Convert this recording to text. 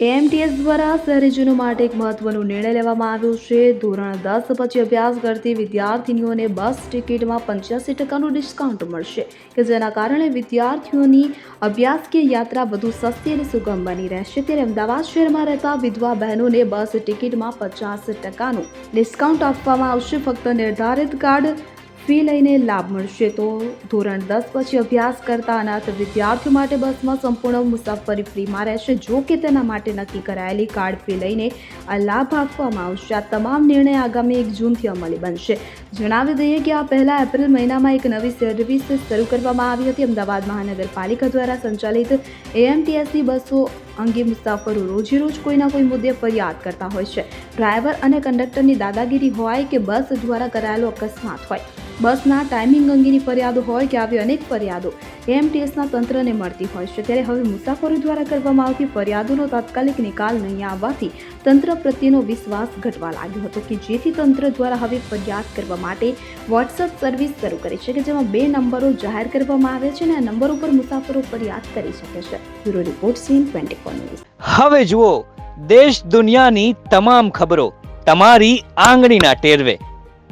AMTS દ્વારા શહેરીજનો માટે એક મહત્વનો નિર્ણય લેવામાં આવ્યો છે. ધોરણ દસ પછી અભ્યાસ કરતી વિદ્યાર્થીનીઓને બસ ટિકિટમાં પંચ્યાસી ટકાનું ડિસ્કાઉન્ટ મળશે કે જેના કારણે વિદ્યાર્થીઓની અભ્યાસ કે યાત્રા વધુ સસ્તી અને સુગમ બની રહેશે. ત્યારે અમદાવાદ શહેરમાં રહેતા વિધવા બહેનોને બસ ટિકિટમાં પચાસ ટકાનું ડિસ્કાઉન્ટ આપવામાં આવશે. ફક્ત નિર્ધારિત કાર્ડ ફી લઈને લાભ મળશે તો ધોરણ દસ પછી અભ્યાસ કરતા અનાથ વિદ્યાર્થીઓ માટે બસમાં સંપૂર્ણ મુસાફરી ફ્રીમાં રહેશે, જો કે તેના માટે નક્કી કરાયેલી કાર્ડ ફી લઈને આ લાભ આપવામાં આવશે. આ તમામ નિર્ણય આગામી એક જૂનથી અમલી બનશે. જણાવી દઈએ કે આ પહેલા એપ્રિલ મહિનામાં એક નવી સર્વિસ શરૂ કરવામાં આવી હતી. અમદાવાદ મહાનગરપાલિકા દ્વારા સંચાલિત એએમટીએસની બસો અંગે મુસાફરો રોજે રોજ કોઈના કોઈ મુદ્દે ફરિયાદ કરતા હોય છે. ડ્રાઈવર અને કંડક્ટરની દાદાગીરી હોય કે બસ દ્વારા કરાયેલો અકસ્માત હોય. બસના ટાઈમિંગ અંગેની ફરિયાદો હોય કે આવી અનેક ફરિયાદો એએમટીએસના તંત્રને મળતી હોય છે. ત્યારે હવે મુસાફરો દ્વારા કરવામાં આવતી ફરિયાદોનો તાત્કાલિક નિકાલ નહીં આવવાથી તંત્ર પ્રત્યેનો વિશ્વાસ ઘટવા લાગ્યો હતો કે જેથી તંત્ર દ્વારા હવે ફરિયાદ કરવા માટે વોટ્સઅપ સર્વિસ શરૂ કરી છે કે જેમાં બે નંબરો જાહેર કરવામાં આવે છે અને આ નંબર ઉપર મુસાફરો ફરિયાદ કરી શકે છે. Bureau report CN twenty four news. હવે જુઓ, દેશ દુનિયાની તમામ ખબરો તમારી આંગળીના ટેરવે.